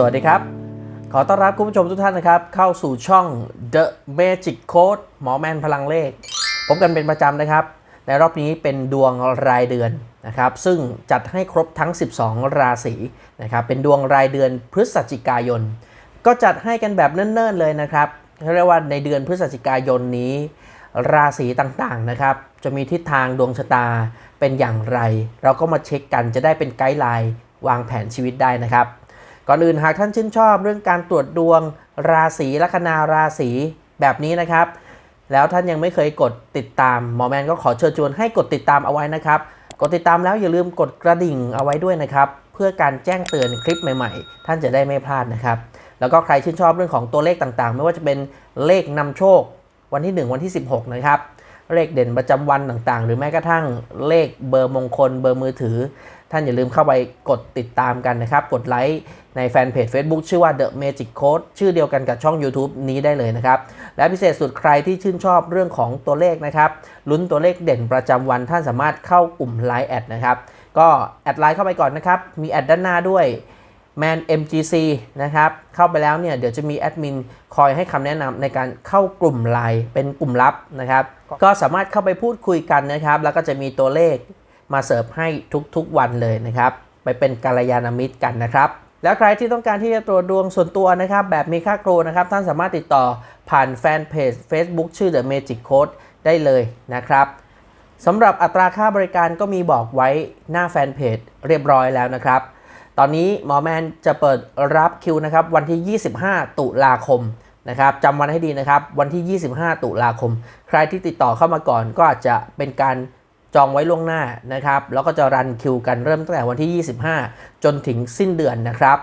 สวัสดีครับ ขอต้อนรับคุณผู้ชมทุกท่านนะครับ เข้าสู่ช่อง The Magic Code หมอแมนพลังเลข พบกันเป็นประจำนะครับ ในรอบนี้เป็นดวงรายเดือนนะครับ ซึ่งจัดให้ครบทั้ง 12 ราศีนะครับ เป็นดวงรายเดือนพฤศจิกายน ก็จัดให้กันแบบเนิ่นๆเลยนะครับเขาเรียกว่าในเดือนพฤศจิกายนนี้ ราศีต่างๆนะครับ จะมีทิศทางดวงชะตาเป็นอย่างไร เราก็มาเช็คกันจะได้เป็นไกด์ไลน์วางแผนชีวิตได้นะครับ ก่อนอื่นหากท่านชื่นชอบเรื่องการตรวจดวงราศีลัคนาราศีแบบนี้นะครับ แล้วท่านยังไม่เคยกดติดตามหมอแมนก็ขอเชิญชวนให้กดติดตามเอาไว้นะครับ กดติดตามแล้วอย่าลืมกดกระดิ่งเอาไว้ด้วยนะครับ เพื่อการแจ้งเตือนคลิปใหม่ๆ ท่านจะได้ไม่พลาดนะครับ แล้วก็ใครชื่นชอบเรื่องของตัวเลขต่างๆ ไม่ว่าจะเป็นเลขนำโชค วันที่ 1 วันที่ 16 นะครับเลขเด่นประจำวันต่างๆ หรือแม้กระทั่งเลขเบอร์มงคลเบอร์มือถือ ท่านอย่าลืมเข้าไปกดติดตามกันนะครับ กดไลค์ในแฟนเพจ Facebook ชื่อว่า The Magic Code ชื่อเดียวกันกับช่อง YouTube นี้ได้เลยนะครับ และพิเศษสุดใครที่ชื่นชอบเรื่องของตัวเลขนะครับลุ้นตัวเลขเด่นประจำวันท่านสามารถเข้ากลุ่ม Line แอดนะครับ ก็แอดไลน์เข้าไปก่อนนะครับ มีแอดด้านหน้าด้วย Man MGC นะครับ เข้าไปแล้วเนี่ย เดี๋ยวจะมีแอดมินคอยให้คำแนะนำในการเข้ากลุ่มไลน์เป็นกลุ่มลับนะครับ ก็สามารถเข้าไปพูดคุยกันนะครับ แล้วก็จะมีตัวเลข มาเสิร์ฟให้ทุกๆวันเลยนะครับ ไปเป็นกัลยาณมิตรกันนะครับแล้วใครที่ต้องการที่จะตรวจดวงส่วนตัวนะครับ แบบมีค่าครูนะครับ ท่านสามารถติดต่อผ่านแฟนเพจ Facebook ชื่อ The Magic Code ได้เลยนะครับสำหรับอัตราค่าบริการก็มีบอกไว้หน้าแฟนเพจเรียบร้อยแล้วนะครับ ตอนนี้หมอแมนจะเปิดรับคิวนะครับ วันที่ 25 ตุลาคมนะครับจำวันให้ดีนะครับ วันที่ 25 ตุลาคม ใครที่ติดต่อเข้ามาก่อนก็อาจจะเป็นการ องไว้ล่วงหน้านะครับ แล้วก็จะรันคิวกันเริ่มตั้งแต่วันที่ 25 จนถึงสิ้นเดือนนะครับ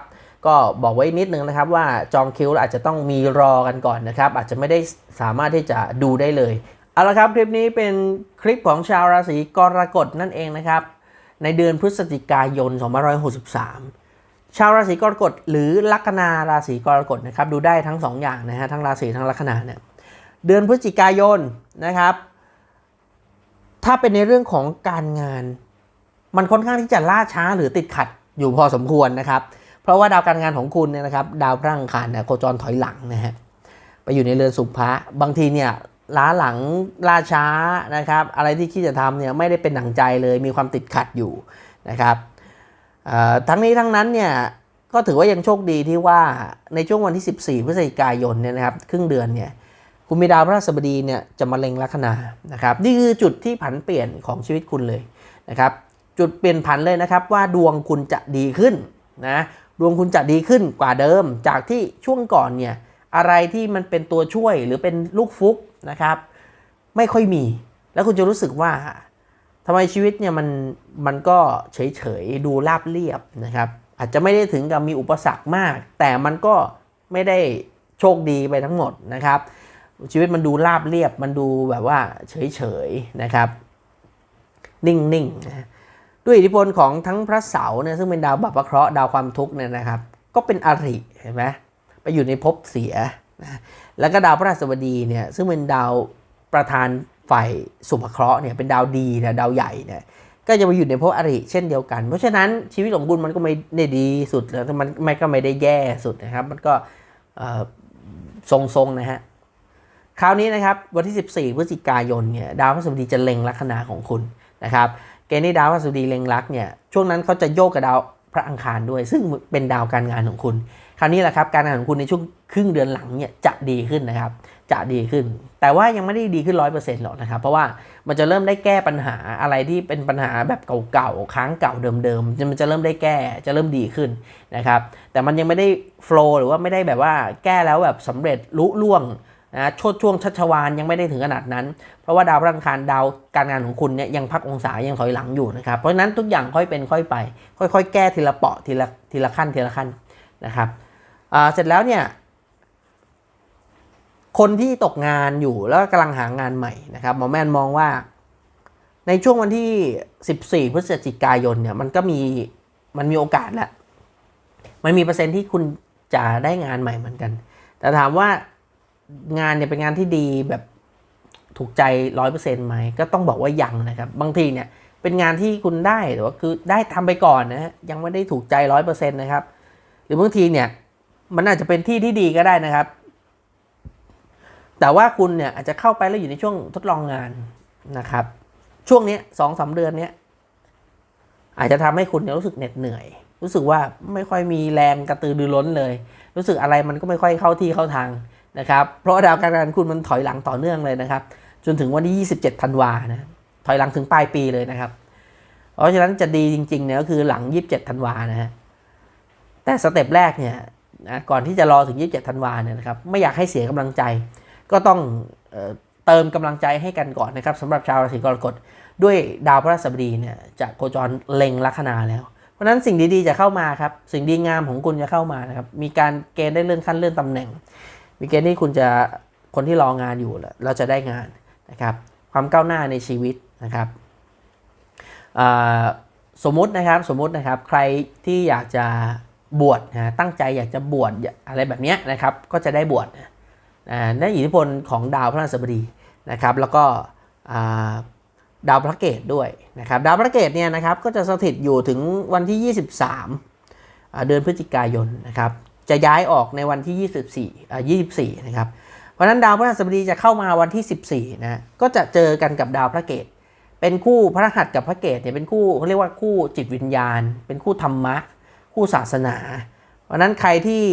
ก็บอกไว้นิดนึงนะครับว่าจองคิวอาจจะต้องมีรอกันก่อนนะครับ อาจจะไม่ได้สามารถที่จะดูได้เลย เอาละครับ คลิปนี้เป็นคลิปของชาวราศีกรกฎนั่นเองนะครับ ในเดือนพฤศจิกายน 2563ชาวราศีกรกฎหรือลัคนาราศีกรกฎนะครับดูได้ทั้ง2อย่างนะฮะทั้งราศีทั้งลัคนาเนี่ยเดือนพฤศจิกายนนะครับ ถ้าเป็นในเรื่องของการงาน มันค่อนข้างที่จะล่าช้าหรือติดขัดอยู่พอสมควรนะครับ เพราะว่าดาวการงานของคุณเนี่ยนะครับ ดาวพระอังคารเนี่ยโคจรถอยหลังนะฮะไปอยู่ในเรือนสุภะบางทีเนี่ยล้าหลังล่าช้านะครับ อะไรที่คิดจะทำเนี่ยไม่ได้เป็นหนังใจเลยมีความติดขัดอยู่นะครับทั้งนี้ทั้งนั้นเนี่ยก็ถือว่ายังโชคดีที่ว่าในช่วงวันที่ 14 พฤศจิกายนเนี่ยนะครับ ครึ่งเดือนเนี่ย คุณ มีดาวพระราชบดีเนี่ยจะมาเล็งลัคนานะครับนี่คือจุดที่ผันเปลี่ยนของชีวิตคุณเลยนะครับ จุดเปลี่ยนผันเลยนะครับว่าดวงคุณจะดีขึ้นนะดวงคุณจะดีขึ้นกว่าเดิม จากที่ช่วงก่อนเนี่ยอะไรที่มันเป็นตัวช่วยหรือเป็นลูกฟุกนะครับไม่ค่อยมี แล้วคุณจะรู้สึกว่าทำไมชีวิตเนี่ยมันมันก็เฉยๆดูราบเรียบนะครับ อาจจะไม่ได้ถึงกับมีอุปสรรคมาก แต่มันก็ไม่ได้โชคดีไปทั้งหมดนะครับ ชีวิตมันดูราบเรียบ มันดูแบบว่าเฉยๆนะครับ นิ่งๆนะด้วยอิทธิพลของทั้งพระเสาร์เนี่ยซึ่งเป็นดาวบัพเคราะห์ดาวความทุกข์เนี่ยนะครับ ก็เป็นอริเห็นไหมไปอยู่ในภพเสียนะแล้วก็ดาวพระราชบดีเนี่ยซึ่งเป็นดาวประธานฝ่ายสุภเคราะห์เนี่ยเป็นดาวดีนะดาวใหญ่เนี่ยก็จะไปอยู่ในภพอริเช่นเดียวกัน เพราะฉะนั้นชีวิตของคุณมันก็ไม่ได้ดีสุดแล้วมันไม่ก็ไม่ได้แย่สุดนะครับ มันก็ทรงๆนะฮะ คราวนี้นะครับวันที่ 14 พฤศจิกายนเนี่ยดาวพฤหัสบดีจะเล็งลัคนาของคุณนะครับเกณฑ์ที่ดาวพฤหัสบดีเล็งลักเนี่ยช่วงนั้นเขาจะโยกกับดาวพระอังคารด้วย ซึ่งเป็นดาวการงานของคุณ คราวนี้แหละครับการงานของคุณในช่วงครึ่งเดือนหลังเนี่ยจะดีขึ้นนะครับจะดีขึ้น แต่ว่ายังไม่ได้ดีขึ้นร้อยเปอร์เซ็นต์หรอกนะครับ เพราะว่ามันจะเริ่มได้แก้ปัญหาอะไรที่เป็นปัญหาแบบเก่าๆค้างเก่าเดิมๆมันจะเริ่มได้แก้จะเริ่มดีขึ้นนะครับแต่มันยังไม่ได้โฟล์หรือว่าไม่ได้แบบว่าแก้แล้วแบบสำเร็จลุล่วง นะชดช่วงชัชวานยังไม่ได้ถึงขนาดนั้น เพราะว่าดาวพระอังคารดาวการงานของคุณเนี่ยยังพักองศายังถอยหลังอยู่นะครับ เพราะฉะนั้นทุกอย่างค่อยเป็นค่อยไป ค่อย ๆ แก้ทีละเปาะทีละทีละขั้นทีละขั้นนะครับเสร็จแล้วเนี่ยคนที่ตกงานอยู่แล้วกำลังหางานใหม่นะครับหมอแมนมองว่า ในช่วงวันที่ 14 พฤศจิกายนเนี่ยมันก็มีมันมีโอกาสแหละมันมีเปอร์เซ็นต์ที่คุณจะได้งานใหม่เหมือนกัน แต่ถามว่า งานเนี่ยเป็นงานที่ดีแบบถูกใจร้อยเปอร์เซ็นต์ไหมก็ต้องบอกว่ายังนะครับ บางทีเนี่ยเป็นงานที่คุณได้แต่ว่าคือได้ทำไปก่อนนะฮะยังไม่ได้ถูกใจร้อยเปอร์เซ็นต์นะครับ หรือบางทีเนี่ยมันอาจจะเป็นที่ที่ดีก็ได้นะครับ แต่ว่าคุณเนี่ยอาจจะเข้าไปแล้วอยู่ในช่วงทดลองงานนะครับ ช่วงนี้สองสามเดือนเนี้ยอาจจะทำให้คุณเนี่ยรู้สึกเหน็ดเหนื่อย รู้สึกว่าไม่ค่อยมีแรงกระตือรือร้นเลย รู้สึกอะไรมันก็ไม่ค่อยเข้าที่เข้าทาง นะครับเพราะดาวการงานคุณมันถอยหลังต่อเนื่องเลยนะครับ จนถึงวันที่ 27 ธันวานะถอยหลังถึงปลายปีเลยนะครับ เพราะฉะนั้นจะดีจริงๆเนี่ยก็คือหลัง 27 ธันวานะฮะแต่สเต็ปแรกเนี่ยนะก่อนที่จะรอถึง 27 ธันวาเนี่ยนะครับไม่อยากให้เสียกำลังใจ ก็ต้องเออเติมกำลังใจให้กันก่อนนะครับสำหรับชาวราศีกรกฎด้วยดาวพระราชบดีเนี่ยจะโคจรเล็งลัคนาแล้ว เพราะฉะนั้นสิ่งดีๆจะเข้ามาครับสิ่งดีงามของคุณจะเข้ามานะครับมีการเกณฑ์ได้เลื่อนขั้นเลื่อนตำแหน่ง มีเกณฑ์ที่คุณจะคนที่รองานอยู่แล้วเราจะได้งานนะครับ ความก้าวหน้าในชีวิตนะครับสมมุตินะครับสมมุตินะครับใครที่อยากจะบวชนะตั้งใจอยากจะบวชอะไรแบบนี้นะครับก็จะได้บวชนะนั่นอิทธิพลของดาวพระราชบดีนะครับ แล้วก็ดาวพระเกตด้วยนะครับดาวพระเกตเนี่ยนะครับก็จะสถิตอยู่ถึงวันที่ 23อ่าเดือนพฤศจิกายนนะครับ จะย้ายออกในวันที่ 24อ่า24 นะครับ เพราะนั้นดาวพระราชบดีจะเข้ามาวันที่ 14 นะ ก็จะเจอกันกับดาวพระเกตเป็นคู่พระหัสกับพระเกตเนี่ยเป็นคู่เขาเรียกว่าคู่จิตวิญญาณ เป็นคู่ธรรมะ คู่ศาสนา เพราะนั้นใครที่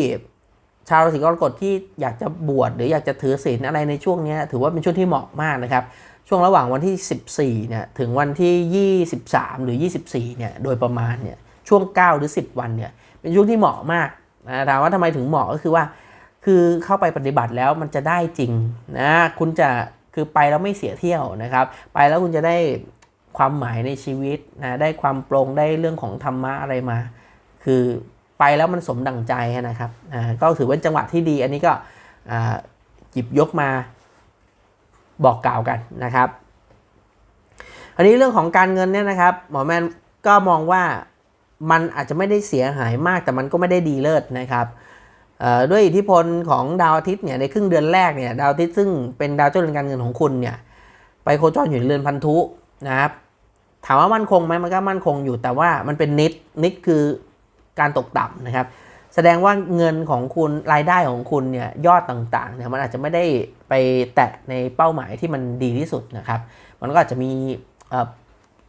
ชาวราศีกรกฎที่อยากจะบวชหรืออยากจะถือศีลอะไรในช่วงนี้ถือว่าเป็นช่วงที่เหมาะมากนะครับ ช่วงระหว่างวันที่ 14 เนี่ยถึงวันที่ 23 หรือ 24 เนี่ยโดยประมาณเนี่ยช่วง 9 หรือ 10 วันเนี่ยเป็นช่วงที่เหมาะมาก นะถามว่าทำไมถึงเหมาะก็คือว่า คือเข้าไปปฏิบัติแล้วมันจะได้จริงนะคุณจะคือไปแล้วไม่เสียเที่ยวนะครับ ไปแล้วคุณจะได้ความหมายในชีวิตนะได้ความโปร่งได้เรื่องของธรรมะอะไรมา คือไปแล้วมันสมดังใจนะครับอ่าก็ถือว่าจังหวะที่ดี อันนี้ก็หยิบยกมาบอกกล่าวกันนะครับ อันนี้เรื่องของการเงินเนี่ยนะครับ หมอแมนก็มองว่า มันอาจจะไม่ได้เสียหายมากแต่มันก็ไม่ได้ดีเลิศนะครับด้วยอิทธิพลของดาวอาทิตย์เนี่ยในครึ่งเดือนแรกเนี่ยดาวอาทิตย์ซึ่งเป็นดาวเจ้าเรือนการเงินของคุณเนี่ยไปโคจรอยู่ในเรือนพันธุนะครับถามว่ามั่นคงไหมมันก็มั่นคงอยู่แต่ว่ามันเป็นนิดนิดคือการตกต่ำนะครับ แสดงว่าเงินของคุณรายได้ของคุณเนี่ยยอดต่างๆเนี่ยมันอาจจะไม่ได้ไปแตะในเป้าหมายที่มันดีที่สุดนะครับ มันก็อาจจะมีเ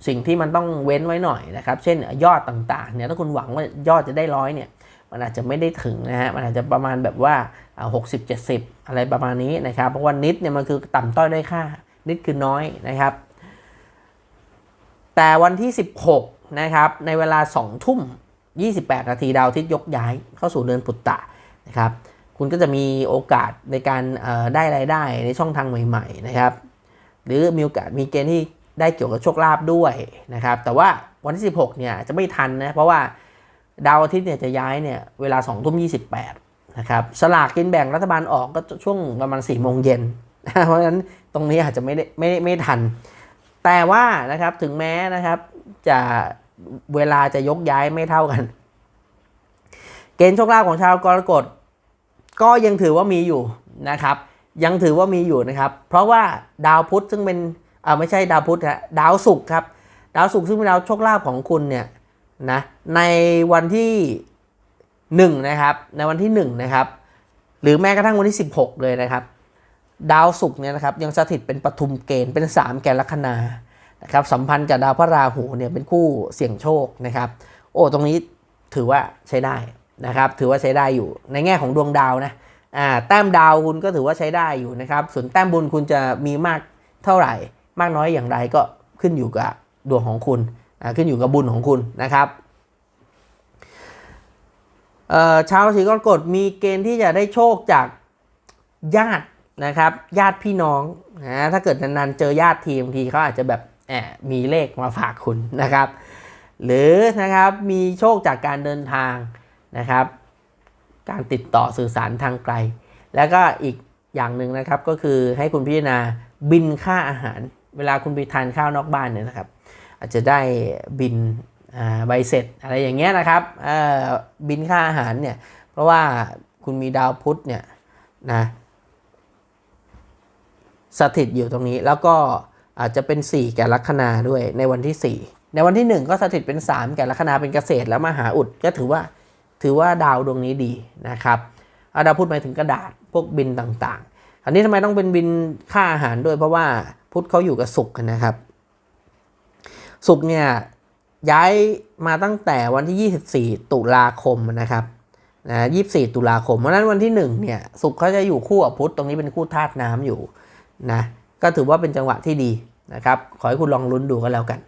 สิ่งที่มันต้องเว้นไว้หน่อยนะครับ เช่นยอดต่างๆเนี่ยถ้าคุณหวังว่ายอดจะได้ร้อยเนี่ยมันอาจจะไม่ได้ถึงนะฮะมันอาจจะประมาณแบบว่าหกสิบเจ็ดสิบอะไรประมาณนี้นะครับ เพราะว่านิดเนี่ยมันคือต่ำต้อยด้อยค่า นิดคือน้อยนะครับ แต่วันที่ 16 นะครับ ในเวลา 2 ทุ่ม 28 นาทีดาวอาทิตย์ยกย้ายเข้าสู่เดือนปุตตะนะครับ คุณก็จะมีโอกาสในการได้รายได้ในช่องทางใหม่ ๆ นะครับ หรือมีโอกาสมีเกณฑ์ที่ ได้เกี่ยวกับโชคลาภด้วยนะครับ แต่ว่าวันที่ 16 เนี่ยจะไม่ทันนะ เพราะว่าดาวอาทิตย์เนี่ยจะย้ายเนี่ยเวลา2ทุ่ม28 นะครับสลากกินแบ่งรัฐบาลออกก็ช่วงประมาณ4โมงเย็น เพราะฉะนั้นตรงนี้อาจจะไม่ได้ไม่ไม่ทัน แต่ว่านะครับถึงแม้นะครับจะเวลาจะยกย้ายไม่เท่ากัน เกณฑ์โชคลาภของชาวกรกฎก็ยังถือว่ามีอยู่นะครับ ยังถือว่ามีอยู่นะครับ เพราะว่าดาวพุธซึ่งเป็น อ่าไม่ใช่ดาวพุธฮะดาวศุกร์ครับ ดาวศุกร์ซึ่งเป็นดาวโชคลาภของคุณเนี่ยนะในวันที่1นะครับในวันที่1นะครับหรือแม้กระทั่งวันที่ 16 เลยนะครับ ดาวศุกร์เนี่ยนะครับยังสถิตเป็นปทุมเกณฑ์เป็น 3 แกนลัคนานะครับสัมพันธ์กับดาวพระราหูเนี่ยเป็นคู่เสี่ยงโชคนะครับ โอ้ตรงนี้ถือว่าใช้ได้นะครับ ถือว่าใช้ได้อยู่ในแง่ของดวงดาวนะอ่าแต้มดาวคุณก็ถือว่าใช้ได้อยู่นะครับ ส่วนแต้มบุญคุณจะมีมากเท่าไหร่ มากน้อยอย่างไรก็ขึ้นอยู่กับดวงของคุณอ่าขึ้นอยู่กับบุญของคุณนะครับเอ่อชาวราศีกรกฎมีเกณฑ์ที่จะได้โชคจากญาตินะครับ ญาติพี่น้องนะถ้าเกิดนานๆเจอญาติทีบางทีเขาอาจจะแบบแอบมีเลขมาฝากคุณนะครับ หรือนะครับมีโชคจากการเดินทางนะครับ การติดต่อสื่อสารทางไกล แล้วก็อีกอย่างหนึ่งนะครับก็คือให้คุณพิจารณาบินค่าอาหาร เวลาคุณไปทานข้าวนอกบ้านเนี่ยนะครับ อาจจะได้บินใบเสร็จอะไรอย่างเงี้ยนะครับบินค่าอาหารเนี่ย เพราะว่าคุณมีดาวพุธเนี่ยนะสถิตอยู่ตรงนี้แล้วก็อาจจะเป็น 4 แก่ลัคนาด้วยในวันที่ 4 ในวันที่ 1 ก็สถิตเป็น 3 แก่ลัคนาเป็นเกษตรแล้วมาหาอุดก็ถือว่าถือว่าดาวดวงนี้ดีนะครับอาดาวพุธหมายถึงกระดาษพวกบินต่าง อันนี้ทำไมต้องเป็นบินค่าอาหารด้วย เพราะว่าพุธเขาอยู่กับศุกร์นะครับศุกร์เนี่ยย้ายมาตั้งแต่วันที่ 24 ตุลาคมนะครับนะ24 ตุลาคม เพราะฉะนั้นวันที่1เนี่ยศุกร์เขาจะอยู่คู่กับพุธตรงนี้เป็นคู่ธาตุน้ำอยู่นะก็ถือว่าเป็นจังหวะที่ดีนะครับ ขอให้คุณลองลุ้นดูก็แล้วกัน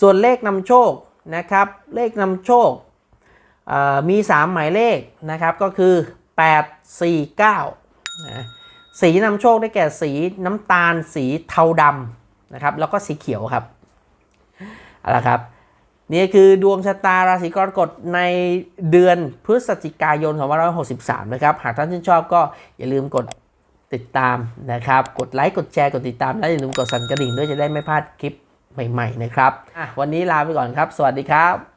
ส่วนเลขนำโชคนะครับ เลขนำโชคมี 3 หมายเลขนะครับก็คือ 8 4 9นะ สีนำโชคได้แก่สีน้ำตาลสีเทาดำนะครับ แล้วก็สีเขียวครับเอาละครับนี่คือดวงชะตาราศีกรกฎในเดือนพฤศจิกายน2563 นะครับ หากท่านชื่นชอบก็อย่าลืมกดติดตามนะครับ กดไลค์ กดแชร์ กดติดตาม และอย่าลืมกดสั่นกระดิ่งด้วยจะได้ไม่พลาดคลิปใหม่ ๆ นะครับอะวันนี้ลาไปก่อนครับ สวัสดีครับ